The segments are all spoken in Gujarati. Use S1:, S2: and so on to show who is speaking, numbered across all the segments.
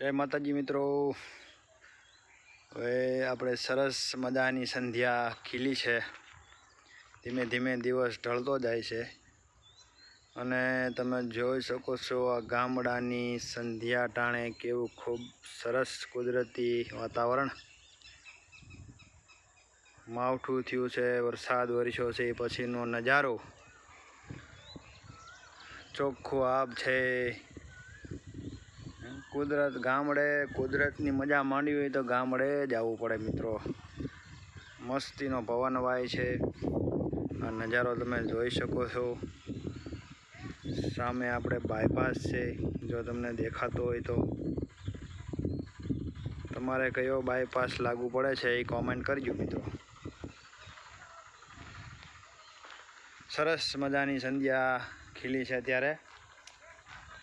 S1: જય માતાજી મિત્રો. હવે આપણે સરસ મજાની સંધ્યા ખીલી છે. ધીમે ધીમે દિવસ ઢળતો જાય છે. અને તમે જોઈ શકો છો આ ગામડાની સંધ્યા ટાણે કેવું ખૂબ સરસ કુદરતી વાતાવરણ. માવઠું થયું છે, વરસાદ વરસ્યો છે પછીનો નજારો. ચોખ્ખું આબ છે. કુદરત ગામડે, કુદરતની મજા માંડવી હોય તો ગામડે જ આવવું પડે મિત્રો. મસ્તીનો પવન વાય છે. આ નજારો તમે જોઈ શકો છો. સામે આપણે બાયપાસ છે. જો તમને દેખાતો હોય તો. તમારે કયો બાયપાસ લાગુ પડે છે એ કોમેન્ટ કરજો મિત્રો. સરસ મજાની સંધ્યા ખીલી છે ત્યારે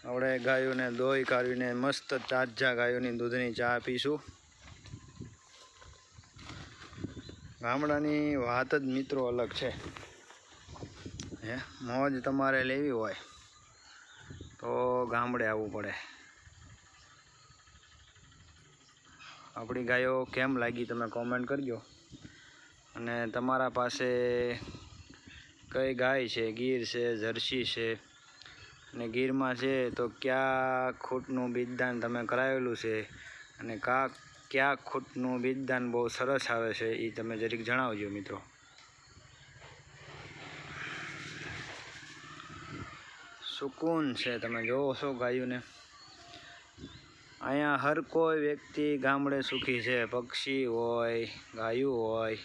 S1: આપણે ગાયોને દોઈ કાઢીને મસ્ત તાજા ગાયોની દૂધની ચા પીશું. ગામડાની વાત જ મિત્રો અલગ છે. હે, મોજ તમારે લેવી હોય તો ગામડે આવવું પડે. આપણી ગાયો કેમ લાગી તમે કોમેન્ટ કરજો. અને તમારા પાસે કઈ ગાય છે, ગીર છે, જર્સી છે? અને ગીરમાં છે તો કયા ખૂટનું બીજદાન તમે કરાવેલું છે? અને કા, કયા ખૂટનું બીજદાન બહુ સરસ આવે છે એ તમે જરીક જણાવજો મિત્રો. સુકૂન છે, તમે જોવો છો ગાયોને. અહીંયા હર કોઈ વ્યક્તિ ગામડે સુખી છે, પક્ષી હોય, ગાયું હોય,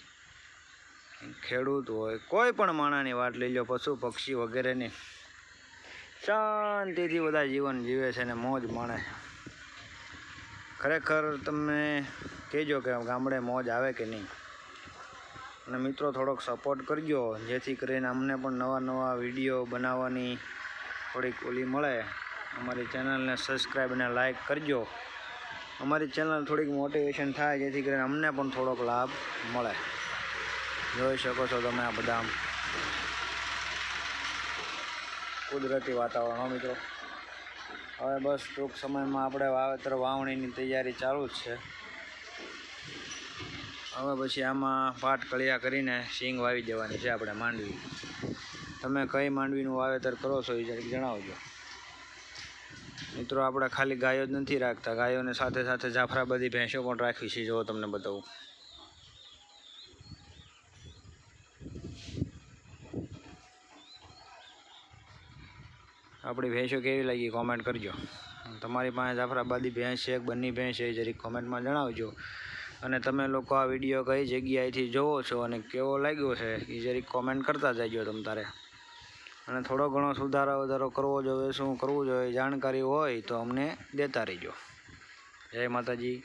S1: ખેડૂત હોય, કોઈ પણ માણાની વાત લઈ લો, પશુ, પક્ષી વગેરેની. શાંતિથી બધા જીવન જીવે છે ને મોજ માણે ખરેખર તમે કહેજો કે ગામડે મોજ આવે કે નહીં. અને મિત્રો થોડોક સપોર્ટ કરજો, જેથી કરીને અમને પણ નવા નવા વીડિયો બનાવવાની થોડીક ઓલી મળે. અમારી ચેનલને સબસ્ક્રાઈબ અને લાઈક કરજો. અમારી ચેનલ થોડીક મોટિવેશન થાય, જેથી કરીને અમને પણ થોડોક લાભ મળે. જોઈ શકો છો તમે આ બધા કુદરતી વાતાવરણ, હો મિત્રો? હવે બસ ટૂંક સમયમાં આપણે વાવેતર વાવણીની તૈયારી ચાલુ જ છે. હવે પછી આમાં પાટ કળિયા કરીને સિંગ વાવી દેવાની છે આપણે માંડવી. તમે કઈ માંડવીનું વાવેતર કરો છો એ જરાક જણાવજો. મિત્રો, આપણે ખાલી ગાયો જ નથી રાખતા. ગાયોને સાથે સાથે જાફરાબદી, ભેંસો પણ રાખવી છે જો તમને બતાવું. આપણી ભેંસો કેવી લાગી કોમેન્ટ કરજો. તમારી પાસે જાફરાબાદી ભેંસ છે બંની ભેંસ છે જરીક કોમેન્ટમાં જણાવજો. અને તમે લોકો આ વીડિયો કઈ જગ્યાએથી જોવો છો અને કેવો લાગ્યો છે, એ જરીક કોમેન્ટ કરતા જજો તમ તારે. અને થોડો ઘણો સુધારો વધારો કરવો જોઈએ, શું કરવું જોઈએ, જાણકારી હોય તો અમને દેતા રહીજો. જય માતાજી.